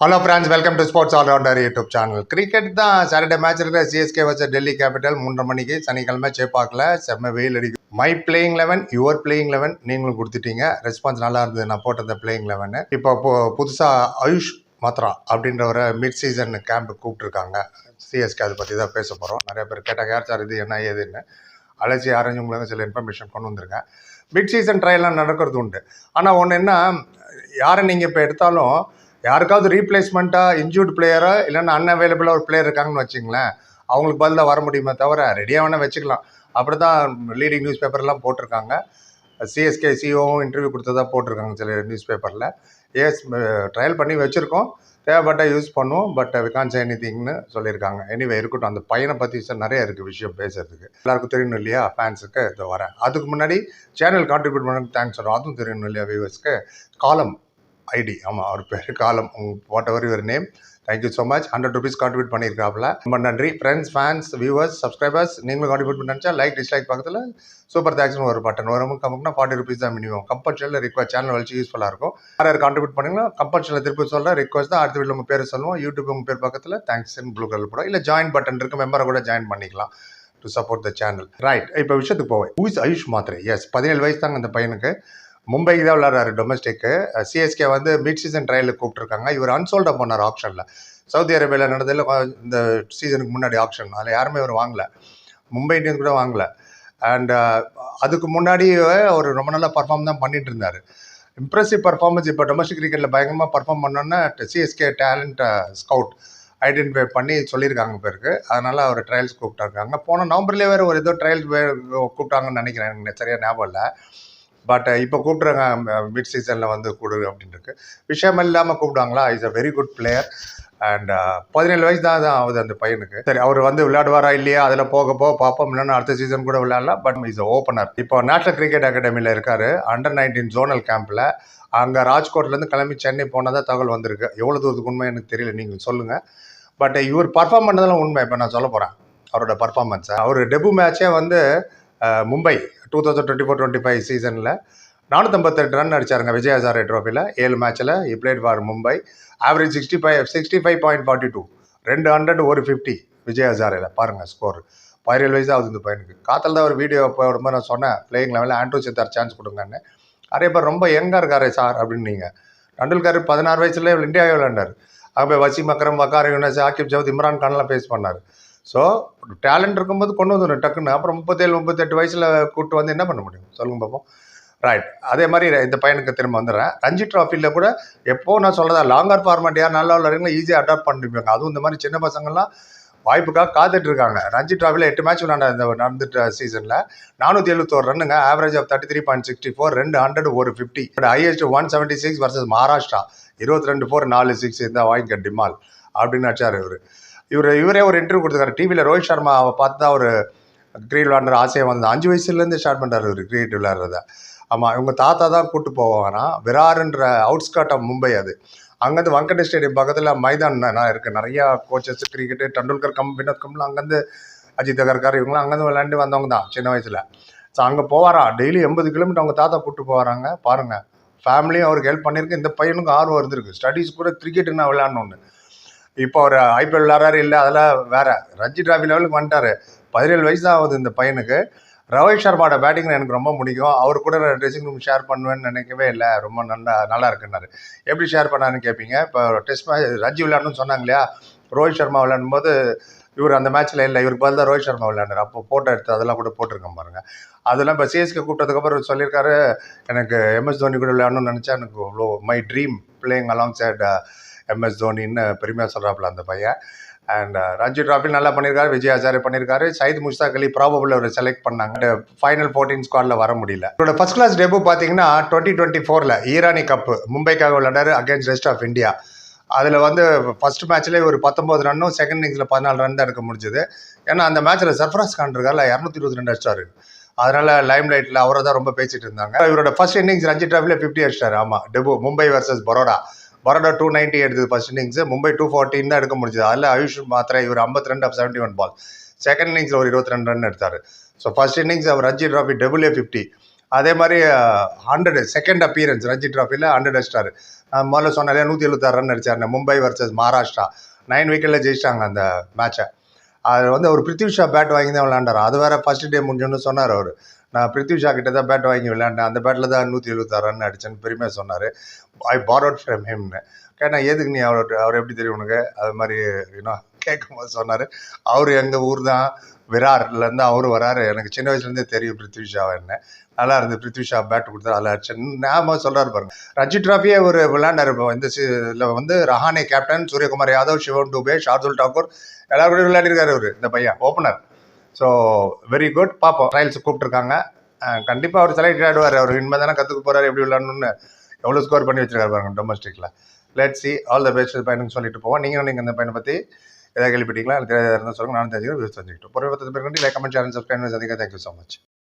Hello friends welcome to sports allrounder YouTube channel cricket தான் Saturday match இருக்கிற CSK வச்ச Delhi capital மூன்றரை மணிக்கு சனிக்கிழமை சேப்பாக்கில் செம்ம வெயில் அடிக்கும் my playing eleven your playing eleven நீங்களும் கொடுத்துட்டீங்க. ரெஸ்பான்ஸ் நல்லா இருந்தது. நான் போட்ட அந்த பிளேயிங் லெவனு இப்போ புதுசாக ஆயுஷ் மாத்ரா அப்படின்ற ஒரு மிட் சீசன் கேம்ப் கூப்பிட்டுருக்காங்க சிஎஸ்கே அதை பற்றி தான் பேச போகிறோம் நிறைய பேர் கேட்டால் யார் சார் இது என்ன ஏதுன்னு அலசி ஆரஞ்சு உங்களுக்கு சில இன்ஃபர்மேஷன் கொண்டு வந்திருக்கேன். மிட் சீசன் ட்ரையெல்லாம் நடக்கிறது உண்டு. ஆனால் ஒன்று என்ன யாரை நீங்கள் இப்போ எடுத்தாலும் யாருக்காவது ரீப்ளேஸ்மெண்ட்டாக இன்ஜூர்டு பிளேயரோ இல்லைன்னா அன்அவைலபிளாக ஒரு பிளேயர் இருக்காங்கன்னு வச்சுங்களேன் அவங்களுக்கு பதிலாக வர முடியுமே தவிர ரெடியாக வேணால் வச்சுக்கலாம். அப்படி தான் லீடிங் நியூஸ் பேப்பர்லாம் போட்டிருக்காங்க சிஎஸ்கே சிஓவும் இன்டர்வியூ கொடுத்ததா போட்டிருக்காங்க சில நியூஸ் பேப்பரில் எஸ் ட்ரையல் பண்ணி வச்சுருக்கோம். தேவைப்பட்டால் யூஸ் பண்ணுவோம் பட் விகான் சே எனி திங்னு சொல்லியிருக்காங்க. எனிவே இருக்கட்டும். அந்த பையனை பற்றி சார் நிறைய இருக்குது விஷயம் பேசுறதுக்கு. எல்லாருக்கும் தெரியணும் இல்லையா? ஃபேன்ஸுக்கு இது வரேன். அதுக்கு முன்னாடி சேனல் கான்ட்ரிபியூட் பண்ண தேங்க்ஸ் சொல்கிறோம் அதுவும் தெரியணும் இல்லையா வியூவர்ஸ்க்கு காலம். ஐடி ஆமாம் அவர் பேர் காலம். Whatever your name thank you so much hundred rupees contribute பண்ணியிருக்காப்புல. ரொம்ப நன்றி. ஃப்ரெண்ட்ஸ் ஃபேன்ஸ் வியூவர்ஸ் சப்ஸ்கிரைபர்ஸ் நீங்களும் கான்ட்ரிபியூட் பண்ணா லைக் டிஸ்லைக் பக்கத்தில் சூப்பர் தேங்க்ஸ்னு ஒரு பட்டன் வரும் கம்மினா ஃபார்ட்டி ருபீஸ் தான் மினிமம் கம்பல்சரியில் ரிக்வஸ்ட் சேனல் வச்சு யூஸ்ஃபுல்லாக இருக்கும். யார் கான்ட்ரிபியூட் பண்ணீங்கன்னா கம்பல்சரியில் திருப்பி சொல்கிறேன் ரிக்வஸ்ட் தான் அடுத்த வீட்டில் உங்கள் பேர் சொல்லுவோம். யூடியூப் உங்கள் பேர் பக்கத்தில் தேங்க்ஸ் ப்ளூ கலர் போடும் இல்லை ஜாயின் பட்டன் இருக்குது மெம்பரை கூட ஜாயின் பண்ணிக்கலாம் to support the channel right இப்போ விஷயத்துக்கு போவேன். ஊஸ் ஆயுஷ் மாத்திரை எஸ் பதினேழு வயசு தாங்க அந்த பையனுக்கு. மும்பைக்கு தான் விளையாடுறாரு டொமஸ்டிக்கு சிஎஸ்கே வந்து மிட் சீசன் ட்ரையலுக்கு கூப்பிட்டுருக்காங்க. இவர் அன்சோல்டாக போனார் ஆப்ஷனில் சவுதி அரேபியாவில் நடந்ததில் இந்த சீசனுக்கு முன்னாடி ஆப்ஷன் அதில் யாருமே இவர் வாங்கலை. மும்பை இந்தியன்ஸ் கூட வாங்கலை. அண்ட் அதுக்கு முன்னாடி அவர் ரொம்ப நல்லா பர்ஃபார்ம் தான் பண்ணிட்டு இருந்தார். இம்ப்ரெசிவ் பர்ஃபார்மன்ஸ் இப்போ டொமஸ்டிக் கிரிக்கெட்டில் பயங்கரமாக பர்ஃபார்ம் பண்ணோன்னா சிஎஸ்கே டேலண்ட் ஸ்கவுட் ஐடென்டிஃபை பண்ணி சொல்லியிருக்காங்க பேருக்கு அதனால் அவர் ட்ரையல்ஸ் கூப்பிட்டாருக்காங்க. போன நவம்பர்லேயே வேறு ஒரு ஏதோ ட்ரையல்ஸ் கூப்பிட்டாங்கன்னு நினைக்கிறேன். எனக்கு சரியாக ஞாபகம் இல்லை. பட் இப்போ கூப்பிட்றாங்க மிட் சீசனில் வந்து கொடு அப்படின்னு இருக்கு விஷயம் இல்லாமல் கூப்பிடுவாங்களா? Is a very good player and பதினேழு வயசு தான் தான் ஆகுது அந்த பையனுக்கு. சரி அவர் வந்து விளையாடுவாரா இல்லையா? அதில் போக போக பார்ப்போம். இல்லைன்னா அடுத்த சீசன் கூட விளையாடலாம். பட் இஸ் ஓப்பனர் இப்போ நேஷனல் கிரிக்கெட் அகாடமியில் இருக்கார். அண்டர் நைன்டீன் ஜோனல் கேம்பில் அங்கே ராஜ்கோட்லேருந்து கிளம்பி சென்னை போனதா தகவல் வந்திருக்கு. எவ்வளோ தூரத்துக்கு உண்மை எனக்கு தெரியல. நீங்கள் சொல்லுங்கள் பட் இவர் பர்ஃபார்ம் பண்ணதெல்லாம் உண்மை. இப்போ நான் சொல்ல போகிறேன் அவரோட பர்ஃபார்மன்ஸை அவர் டெபு மேட்சே வந்து Mumbai two thousand twenty four twenty five சீசனில் நானூற்றம்பத்தெட்டு ரன் அடிச்சாருங்க விஜய் ஹசாரே ட்ரோஃபியில் ஏழு மேட்ச்சில் இ played for Mumbai. Average sixty five sixty five point forty two ரெண்டு ஹண்ட்ரட் ஒரு ஃபிஃப்டி விஜய் ஹசாரேல. பாருங்கள் ஸ்கோர் பதினேழு வயசு ஆகுது இந்த பையனுக்கு. காத்தில் தான் ஒரு வீடியோ போடும்போது நான் சொன்னேன் பிளேயிங் லெவலில் ஆண்ட்ரூ சித்தார் சான்ஸ் கொடுங்கன்னு. நிறைய பேர் ரொம்ப யங்காக இருக்காரு சார் அப்படின்னீங்க டண்டுல்கர் பதினாறு வயசுல இந்தியாவே விளையாண்டார். அங்கே போய் வசீம் அக்ரம் வக்கார் யூனஸ் ஆக்கிப் ஜவுத் இம்ரான் கான்லாம் ஃபேஸ் பண்ணார். ஸோ டேலண்ட் இருக்கும்போது கொண்டு வந்துடும் டக்குன்னு. அப்புறம் முப்பத்தேழு முப்பத்தெட்டு வயசில் கூப்பிட்டு வந்து என்ன பண்ண முடியும்? சொல்லுங்க பார்ப்போம் ரைட் அதே மாதிரி இந்த பையனுக்கு திரும்ப வந்துடுறேன். ரஞ்சி ட்ராஃபியில் கூட எப்போ நான் சொல்கிறதா லாங்கர் ஃபார்மேட் யார் நல்லா விளையாடுறீங்களோ ஈஸியாக அடாப்ட் பண்ணிருப்பாங்க அதுவும் இந்த மாதிரி சின்ன பசங்கள்லாம் வாய்ப்புக்காக காத்துட்டு இருக்காங்க. ரஞ்சி ட்ராஃபியில் எட்டு மேட்ச் விளாண்ட இந்த நடந்துட்ட சீசனில் நானூற்றி எழுபத்தோரு ரன்னுங்க. Average of thirty three point sixty four ரெண்டு ஹண்ட்ரட் ஒரு fifty highest one seventy six versus Maharashtra இருபத்தி ரெண்டு ஃபோர் நாலு சிக்ஸ் இந்த வாங்கிக்க டிமால் அப்படின்னு அடிச்சார் இவர். இவர் இவரே ஒரு இன்டர்வியூ கொடுத்துருக்காரு. டிவியில் ரோஹித் சர்மாவை பார்த்து தான் ஒரு கிரிக்கெட் விளையாடுற ஆசையை வந்தது. அஞ்சு வயசுலேருந்து ஸ்டார்ட் பண்ணுறாரு இவர் கிரிக்கெட் விளையாடுறத. ஆமாம் இவங்க தாத்தா தான் கூட்டு போவாங்கன்னா விராருன்ற அவுட்ஸ்கட் ஆஃப் மும்பை அது. அங்கேருந்து வங்கடே ஸ்டேடியம் பக்கத்தில் மைதான் நான் இருக்குது நிறையா கோச்சஸ் கிரிக்கெட்டு டெண்டுல்கர் கம் வினோத் கம்லாம் அங்கேருந்து அஜித் அகர்கர் இவங்களாம் அங்கேருந்து விளையாண்டு வந்தவங்க தான் சின்ன வயசில். ஸோ அங்கே போவாரா? டெய்லி எண்பது கிலோமீட்டர் அவங்க தாத்தா கூட்டு போவாராங்க. பாருங்கள் ஃபேமிலியும் அவருக்கு ஹெல்ப் பண்ணியிருக்கு. இந்த பையனுக்கும் ஆர்வம் இருந்திருக்கு. ஸ்டடீஸ் கூட கிரிக்கெட்டு நான் விளையாடணுன்னு இப்போ அவர் ஐபிஎல் விளாட்றாரு இல்லை அதெல்லாம் வேற. ரஞ்சி டிராஃபி லெவலுக்கு வந்துட்டாரு. பதினேழு வயசு தான் ஆகுது இந்த பையனுக்கு. ரோஹித் சர்மாவோட பேட்டிங் எனக்கு ரொம்ப பிடிக்கும். அவர் கூட நான் ட்ரெஸ்ஸிங் ரூம் ஷேர் பண்ணுவேன்னு நினைக்கவே இல்லை. ரொம்ப நல்லா நல்லா இருக்குன்னாரு. எப்படி ஷேர் பண்ணாருன்னு கேட்பீங்க இப்போ டெஸ்ட் மேட்ச் ரஞ்சி விளையாடணும்னு சொன்னாங்க இல்லையா? ரோஹித் சர்மா விளையாடும் போது இவர் அந்த மேட்ச்சில் இல்லை. இவருக்கு பதில் தான் ரோஹித் சர்மா விளையாண்டார் அப்போ ஃபோட்டோ எடுத்து அதெல்லாம் கூட போட்டிருக்கேன் பாருங்கள் அதெல்லாம் இப்போ சிஎஸ்கே கூப்பிட்டதுக்கப்புறம் சொல்லியிருக்காரு எனக்கு எம்எஸ் தோனி கூட விளையாடணும்னு நினச்சா எனக்கு அவ்வளோ my dream playing alongside MS தோனின்னு பெருமையாக சொல்கிறாப்புல அந்த பையன். அண்ட் ரஞ்சி ட்ராஃபி நல்லா பண்ணியிருக்காரு விஜய் ஆச்சாரி பண்ணியிருக்காரு சயித் முஷ்தாக் அலி ப்ராபபிள் அவர் செலக்ட் பண்ணாங்க. ஃபைனல் ஃபோர்டீன் ஸ்குவாடில் வர முடியல. இவரோட ஃபர்ஸ்ட் கிளாஸ் டெபு பார்த்தீங்கன்னா டுவெண்ட்டி டுவெண்ட்டி ஃபோரில் ஈரானி கப்பு மும்பைக்காக விளையாடாரு அகேன்ஸ்ட் ரெஸ்ட் ஆஃப் இந்தியா அதில் வந்து ஃபர்ஸ்ட் மேட்ச்லேயே ஒரு பத்தொம்பது ரன்னும் செகண்ட் இன்னிங்ஸில் பதினாலு ரன் தான் எடுக்க முடிஞ்சது. ஏன்னா அந்த மேட்ச்சில் சர்ஃபராஸ் கான் இருக்கார்ல இரநூத்தி இருபத்தி ரெண்டு அடிச்சாரு அதனால லைம் லைட்டில் அவரை தான் ரொம்ப பேசிட்டு இருந்தாங்க. இவரோட ஃபர்ஸ்ட் இன்னிங்ஸ் ரஞ்சி டிராஃபில் ஃபிஃப்டி அடிச்சிட்டாரு. ஆமாம் debut Mumbai versus Baroda. Baroda two ninety எடுத்தது first innings Mumbai two fourteen தான் எடுக்க முடிஞ்சது. அதில் ஆயுஷ் மாத்திரை இவர் ஐம்பத்தி ரெண்டு off seventy one ball second இன்னிங்ஸில் ஒரு இருபத்தி ரெண்டு ரன் எடுத்தார். ஸோ ஃபர்ஸ்ட் இன்னிங்ஸ் அவர் ரஞ்சி ட்ராஃபி டபுள்ஏ ஃபிஃப்டி அதே மாதிரி ஹண்ட்ரட் செகண்ட் அப்பியரன்ஸ் ரஞ்சி ட்ராஃபியில் ஹண்ட்ரட் அடிச்சிட்டார். நான் முதல்ல சொன்னாலே நூற்றி எழுபத்தாறு ரன் அடித்தார் மும்பை வர்சஸ் மகாராஷ்டிரா நைன் விக்கெட்டில் ஜெயிச்சிட்டாங்க அந்த மேட்சை அது வந்து அவர் பிருத்திவி ஷா பேட் வாங்கி தான் விளாண்டார் அது வேறு ஃபர்ஸ்ட் டே முடிஞ்சோன்னு சொன்னார் அவர். நான் பிருத்விஷா கிட்ட தான் பேட் வாங்கி விளையாண்டேன். அந்த பேட்டில் தான் நூற்றி எழுபத்தாறு ரன் அடிச்சேன்னு பெருமையாக சொன்னார். ஐ பாரோட் ஃப்ரம் ஹிம்னு கேட்டால் எதுக்கு நீ அவர் அவர் எப்படி தெரியும் உனக்கு? அது மாதிரி யூனோ கேட்கும்போது சொன்னார். அவர் எங்கள் ஊர் தான் விரார்லேருந்து அவரும் வராரு. எனக்கு சின்ன வயசுலேருந்தே தெரியும் பிருத்விஷா என்ன. நல்லா இருந்து பிருத்விஷா பேட் கொடுத்தா நல்லா அடிச்சேன் ஞாபகம் சொல்கிறாரு பாருங்க. ரஞ்சி ட்ராஃபியே ஒரு விளையாண்டார் இப்போ இந்த இதில் வந்து ரஹானே கேப்டன் சூரியகுமார் யாதவ் சிவன் டூபே ஷார்துல் டாக்கூர் எல்லாரும் விளையாடிருக்காரு அவர் இந்த பையன் ஓப்பனர் ஸோ வெரி குட் பார்ப்போம் ட்ரையல்ஸ் கூப்பிட்டுருக்காங்க. கண்டிப்பாக அவர் செலக்ட் ஆகிடுவார் அவர் இனிமேல் தானே கற்றுக்க போகிறார் எப்படி விளையாடணும்னு. எவ்வளோ ஸ்கோர் பண்ணி வச்சிருக்காரு பாருங்க டொமஸ்டிக்கில் let see all the best பையனுக்கு சொல்லிட்டு போவோம். நீங்களும் நீங்கள் இந்த பையனை பற்றி ஏதாவது கேள்விப்பட்டீங்களா? எனக்கு தெரியாத இருந்தால் சொல்லுங்கள் நானும் தெரிஞ்சுக்கிறேன் தெரிஞ்சுக்கிட்டோம் பத்து பேர் லைக் கமெண்ட் சேனல் சப்ஸ்கிரைப் சந்திக்க தேங்க்யூ ஸோ மச்